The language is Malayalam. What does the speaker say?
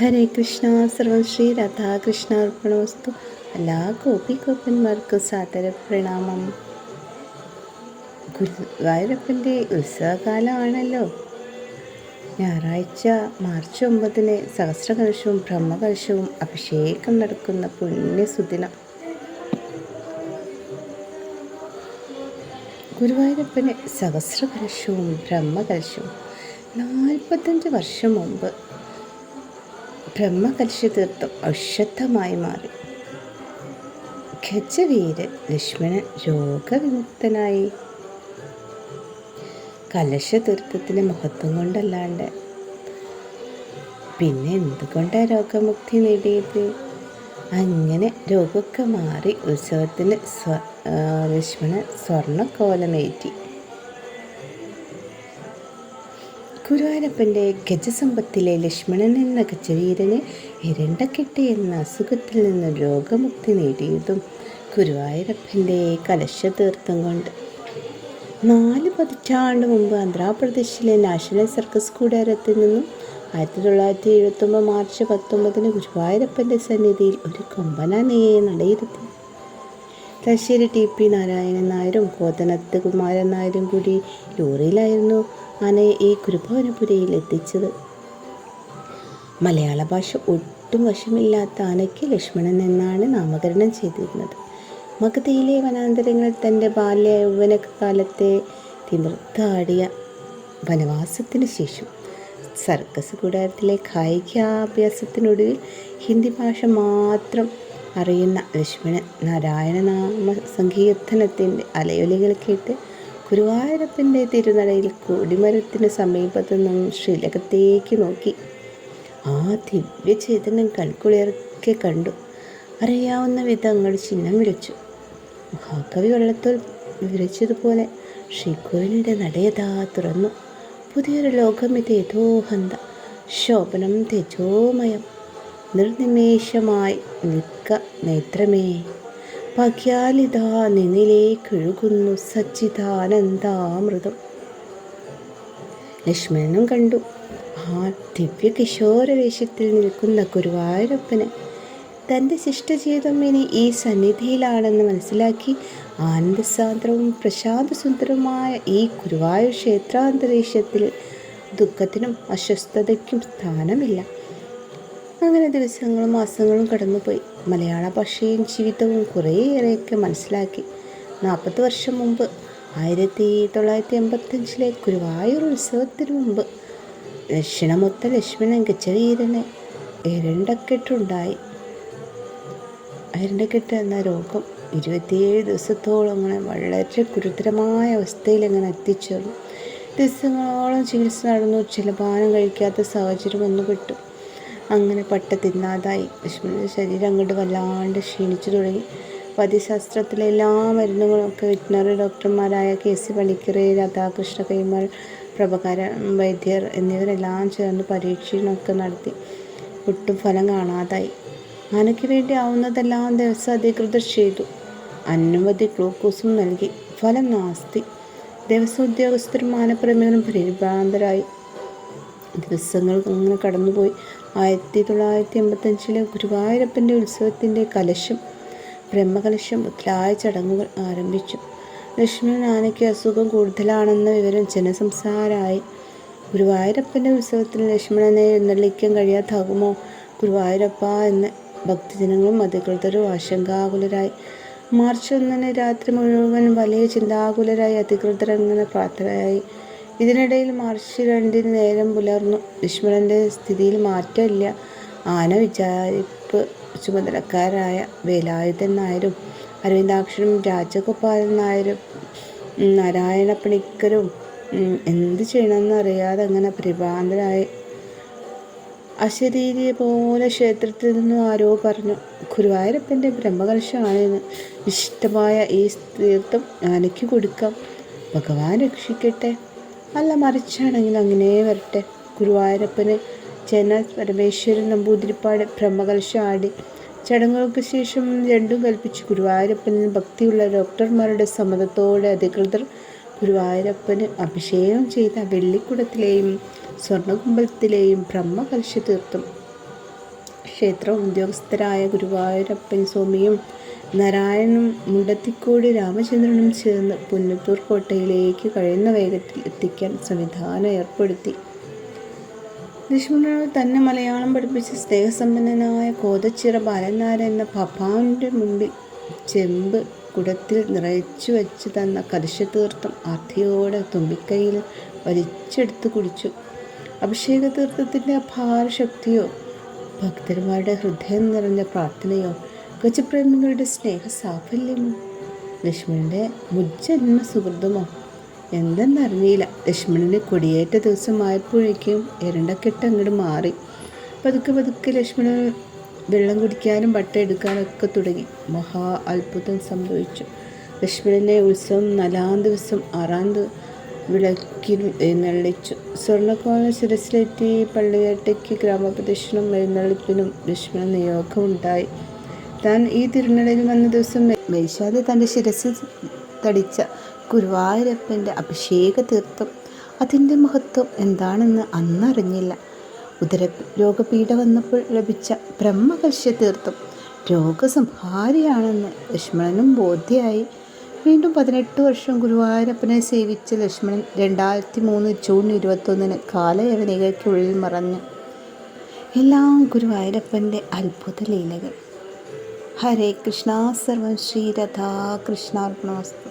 ഹരേ കൃഷ്ണ സർവം ശ്രീ രാധാകൃഷ്ണ അർപ്പണവസ്തു എല്ലാ ഗോപി ഗോപന്മാർക്കും സാദര പ്രണാമം. ഗുരുവായൂരപ്പന്റെ ഉത്സവകാലമാണല്ലോ. ഞായറാഴ്ച മാർച്ച് ഒമ്പതിന് സഹസ്രകലശവും ബ്രഹ്മകലശവും അഭിഷേകം നടക്കുന്ന പുണ്യസുദിനം. ഗുരുവായൂരപ്പന് സഹസ്രകലശവും ബ്രഹ്മകലശവും നാൽപ്പത്തഞ്ച് വർഷം മുമ്പ് ബ്രഹ്മകലശതീർത്ഥം അശ്വത്ഥമായി മാറി. ഖജവീര് ലക്ഷ്മണൻ രോഗവിമുക്തനായി. കലശതീർത്ഥത്തിന്റെ മഹത്വം കൊണ്ടല്ലാണ്ട്. പിന്നെ എന്തുകൊണ്ടാണ് രോഗമുക്തി നേടിയത്? അങ്ങനെ രോഗമൊക്കെ മാറി ഉത്സവത്തിന് സ്വ ലക്ഷ്മണൻ സ്വർണക്കോലമേറ്റി ഗുരുവായൂരപ്പന്റെ ഗജസമ്പത്തിലെ ലക്ഷ്മണൻ എന്ന ഗജവീരന് ഇരണ്ടക്കെട്ട് എന്ന അസുഖത്തിൽ നിന്ന് രോഗമുക്തി നേടിയതും ഗുരുവായൂരപ്പന്റെ കലശതീർത്ഥം കൊണ്ട്. നാല് പതിറ്റാണ്ട് മുമ്പ് ആന്ധ്രാപ്രദേശിലെ നാഷണൽ സർക്കസ് കൂടാരത്തിൽ നിന്നും ആയിരത്തി തൊള്ളായിരത്തി എഴുപത്തൊമ്പത് മാർച്ച് പത്തൊമ്പതിന് ഗുരുവായൂരപ്പന്റെ സന്നിധിയിൽ ഒരു കൊമ്പനാനയെ നടയിരുത്തി. തലശ്ശേരി ടി പി നാരായണൻ നായരും കോതനത്ത് കുമാരൻ നായരും കൂടി ലോറിയിലായിരുന്നു ആനയെ ഈ കുരുഭവനപുരയിൽ എത്തിച്ചത്. മലയാള ഭാഷ ഒട്ടും വശമില്ലാത്ത ആനയ്ക്ക് ലക്ഷ്മണൻ എന്നാണ് നാമകരണം ചെയ്തിരുന്നത്. മഗധയിലെ വനാന്തരങ്ങളിൽ തന്റെ ബാല്യ യൗവനകാലത്തെ തിമിർത്താടിയ വനവാസത്തിന് ശേഷം സർക്കസ് കൂടാരത്തിലെ കായികാഭ്യാസത്തിനൊടുവിൽ ഹിന്ദി ഭാഷ മാത്രം അറിയുന്ന ലക്ഷ്മണൻ നാരായണനാമ സങ്കീർത്തനത്തിന്റെ അലയൊലികൾ കേട്ട് ഗുരുവായൂരപ്പന്റെ തിരുനടയിൽ കൊടിമരത്തിന് സമീപത്ത് നിന്നും ശ്രീലകത്തേക്ക് നോക്കി. ആ ദിവ്യ ചേതനം കൺകുളിയർക്കെ കണ്ടു. അറിയാവുന്ന വിധങ്ങൾ ചിഹ്നം വിളിച്ചു. മഹാകവി വെള്ളത്തോൽ വിവരിച്ചതുപോലെ ശ്രീകോവിലിന്റെ നടയതാ തുറന്നു. പുതിയൊരു ലോകം ഇത് യഥോഹന്ത ശോഭനം തേജോമയം. നിർനിമേഷമായി നിൽക്ക നേത്രമേ. പക്യാലിതാ നിന്നിലേക്കൊഴുകുന്നു സച്ചിദാനന്ദാമൃതം. ലക്ഷ്മണനും കണ്ടു. ആ ദിവ്യ കിശോരവേശത്തിൽ നിൽക്കുന്ന ഗുരുവായൂരപ്പന് തന്റെ ശിഷ്ടജീവിതം ഇനി ഈ സന്നിധിയിലാണെന്ന് മനസ്സിലാക്കി ആനന്ദസാന്ദ്രവും പ്രശാന്തസുന്ദരവുമായ ഈ ഗുരുവായൂർ ക്ഷേത്രാന്തരീക്ഷത്തിൽ ദുഃഖത്തിനും അസ്വസ്ഥതയ്ക്കും സ്ഥാനമില്ല. അങ്ങനെ ദിവസങ്ങളും മാസങ്ങളും കടന്നുപോയി. മലയാള ഭാഷയും ജീവിതവും കുറേയേറെയൊക്കെ മനസ്സിലാക്കി. നാൽപ്പത് വർഷം മുമ്പ് ആയിരത്തി തൊള്ളായിരത്തി എൺപത്തഞ്ചിലെ ഗുരുവായൂർ ഉത്സവത്തിന് മുമ്പ് ദക്ഷിണമൊത്ത ലക്ഷ്മണൻ ഗജവീരനെ എരണ്ടക്കെട്ടുണ്ടായി. എരണ്ടക്കെട്ട് എന്ന രോഗം ഇരുപത്തിയേഴ് ദിവസത്തോളം അങ്ങനെ വളരെ ഗുരുതരമായ അവസ്ഥയിൽ അങ്ങനെ എത്തിച്ചേർന്നു. ദിവസങ്ങളോളം ചികിത്സ നടന്നു ചില ചിലപാനം കഴിക്കാത്ത സാഹചര്യം വന്നുപെട്ടു. അങ്ങനെ പട്ട തിന്നാതായി. ലക്ഷ്മണന്റെ ശരീരം അങ്ങോട്ട് വല്ലാണ്ട് ക്ഷീണിച്ചു തുടങ്ങി. വൈദ്യശാസ്ത്രത്തിലെ എല്ലാ മരുന്നുകളൊക്കെ വെറ്റിനറി ഡോക്ടർമാരായ കെ സി പണിക്കർ രാധാകൃഷ്ണ കൈമാർ പ്രഭകാര വൈദ്യർ എന്നിവരെല്ലാം ചേർന്ന് പരീക്ഷണമൊക്കെ നടത്തി. ഒട്ടും ഫലം കാണാതായി. ആനയ്ക്ക് വേണ്ടി ആവുന്നതെല്ലാം ദിവസം അധികൃതർ ചെയ്തു. അനുമതി ഗ്ലൂക്കോസും നൽകി. ഫലം നാസ്തി. ദേവസ്വം ഉദ്യോഗസ്ഥരും മാനപ്രമേയം പരിഭ്രാന്തരായി. ദിവസങ്ങൾ അങ്ങനെ കടന്നുപോയി. ആയിരത്തി തൊള്ളായിരത്തി എൺപത്തഞ്ചിലെ ഗുരുവായൂരപ്പന്റെ ഉത്സവത്തിന്റെ കലശം ബ്രഹ്മകലശം മുതലായ ചടങ്ങുകൾ ആരംഭിച്ചു. ലക്ഷ്മി ആനയ്ക്ക് അസുഖം കൂടുതലാണെന്ന വിവരം ജനസംസാരമായി. ഗുരുവായൂരപ്പന്റെ ഉത്സവത്തിന് ലക്ഷ്മണനെ എഴുന്നള്ളിക്കാൻ കഴിയാതാകുമോ? ഗുരുവായൂരപ്പ എന്ന് ഭക്തജനങ്ങളും അധികൃതരും ആശങ്കാകുലരായി. മാർച്ച് ഒന്നിന് രാത്രി മുഴുവൻ വലിയ ചിന്താകുലരായി അധികൃതർ അങ്ങനെ പ്രാർത്ഥനയായി. ഇതിനിടയിൽ മാർച്ച് രണ്ടിന് നേരം പുലർന്നു. ലക്ഷ്മണന്റെ സ്ഥിതിയിൽ മാറ്റമില്ല. ആന വിചാരിപ്പ് ചുമതലക്കാരായ വേലായുധൻ നായരും അരവിന്ദാക്ഷനും രാജഗോപാലൻ നായരും നാരായണ പണിക്കരും എന്ത് ചെയ്യണമെന്ന് അറിയാതെ അങ്ങനെ പരിഭ്രാന്തരായി അശരീരിയെ പോലെ ക്ഷേത്രത്തിൽ നിന്നും ആരോ പറഞ്ഞു ഗുരുവായൂരപ്പന്റെ ബ്രഹ്മകലശമാണെന്ന്. ഇഷ്ടമായ ഈ തീർത്ഥം ആനയ്ക്ക് കൊടുക്കാം. ഭഗവാൻ രക്ഷിക്കട്ടെ. അല്ല മറിച്ചാണെങ്കിൽ അങ്ങനെ വരട്ടെ. ഗുരുവായൂരപ്പന് ജന പരമേശ്വരൻ നമ്പൂതിരിപ്പാട് ബ്രഹ്മകലശം ആടി ചടങ്ങുകൾക്ക് ശേഷം രണ്ടും കൽപ്പിച്ച് ഗുരുവായൂരപ്പനിൽ ഭക്തിയുള്ള ഡോക്ടർമാരുടെ സമ്മതത്തോടെ അധികൃതർ ഗുരുവായൂരപ്പന് അഭിഷേകം ചെയ്ത വെള്ളിക്കുടത്തിലെയും സ്വർണകുമ്പലത്തിലെയും ബ്രഹ്മകലശ തീർത്തും. ക്ഷേത്ര ഉദ്യോഗസ്ഥരായ ഗുരുവായൂരപ്പൻ സ്വാമിയും നാരായണനും മുണ്ടത്തിക്കോട് രാമചന്ദ്രനും ചേർന്ന് പുന്നത്തൂർ കോട്ടയിലേക്ക് കഴിയുന്ന വേഗത്തിൽ എത്തിക്കാൻ സംവിധാനം ഏർപ്പെടുത്തി. ലക്ഷ്മണനോട് തന്നെ മലയാളം പഠിപ്പിച്ച സ്നേഹസമ്പന്നനായ കോതച്ചിറ ബാലനാരൻ എന്ന പപ്പാവിന്റെ മുമ്പിൽ ചെമ്പ് കുടത്തിൽ നിറച്ചു വെച്ച് തന്ന കലശതീർത്ഥം ആർത്തിയോടെ തുമ്പിക്കൈയിൽ വലിച്ചെടുത്ത് കുടിച്ചു. അഭിഷേക തീർത്ഥത്തിന്റെ അപാര ശക്തിയോ ഭക്തന്മാരുടെ ഹൃദയം നിറഞ്ഞ പ്രാർത്ഥനയോ ഗജപ്രേമികളുടെ സ്നേഹ സാഫല്യമോ ലക്ഷ്മണന്റെ മുജ്ജന്മ സുഹൃത്തുമോ? എന്തെന്നറിഞ്ഞില്ല. ലക്ഷ്മണന് കൊടിയേറ്റ ദിവസമായപ്പോഴേക്കും എരണ്ടക്കെട്ട് അങ്ങോട്ട് മാറി. പതുക്കെ പതുക്കെ ലക്ഷ്മണൻ വെള്ളം കുടിക്കാനും ബട്ട എടുക്കാനൊക്കെ തുടങ്ങി. മഹാ അത്ഭുതം സംഭവിച്ചു. ലക്ഷ്മണനെ ഉത്സവം നാലാം ദിവസം ആറാം വിളക്കിൽ എഴുന്നള്ളിച്ചു. സ്വർണക്കോല ശിരസിലെത്തി പള്ളിയേട്ടയ്ക്ക് ഗ്രാമപ്രദക്ഷിണം എഴുന്നള്ളിപ്പിനും ലക്ഷ്മണ നിയോഗമുണ്ടായി. താൻ ഈ തിരുനടയിൽ വന്ന ദിവസം മേശാതെ തന്റെ ശിരസിൽ തടിച്ച ഗുരുവായൂരപ്പന്റെ അഭിഷേക തീർത്ഥം. അതിന്റെ മഹത്വം എന്താണെന്ന് അന്നറിഞ്ഞില്ല. ഉദര രോഗപീഠ വന്നപ്പോൾ ലഭിച്ച ബ്രഹ്മകൽശ്യ തീർത്ഥം രോഗസംഹാരിയാണെന്ന് ലക്ഷ്മണനും ബോധ്യമായി വീണ്ടും പതിനെട്ട് വർഷം ഗുരുവായൂരപ്പനെ സേവിച്ച ലക്ഷ്മണൻ രണ്ടായിരത്തി മൂന്ന് ജൂൺ ഇരുപത്തൊന്നിന് കാലയവനികയ്ക്കുള്ളിൽ മറഞ്ഞു. എല്ലാം ഗുരുവായൂരപ്പന്റെ അത്ഭുത ലീലകൾ. ഹരേ കൃഷ്ണ സർവം ശ്രീരഥ കൃഷ്ണാർപ്പണമസ്തു.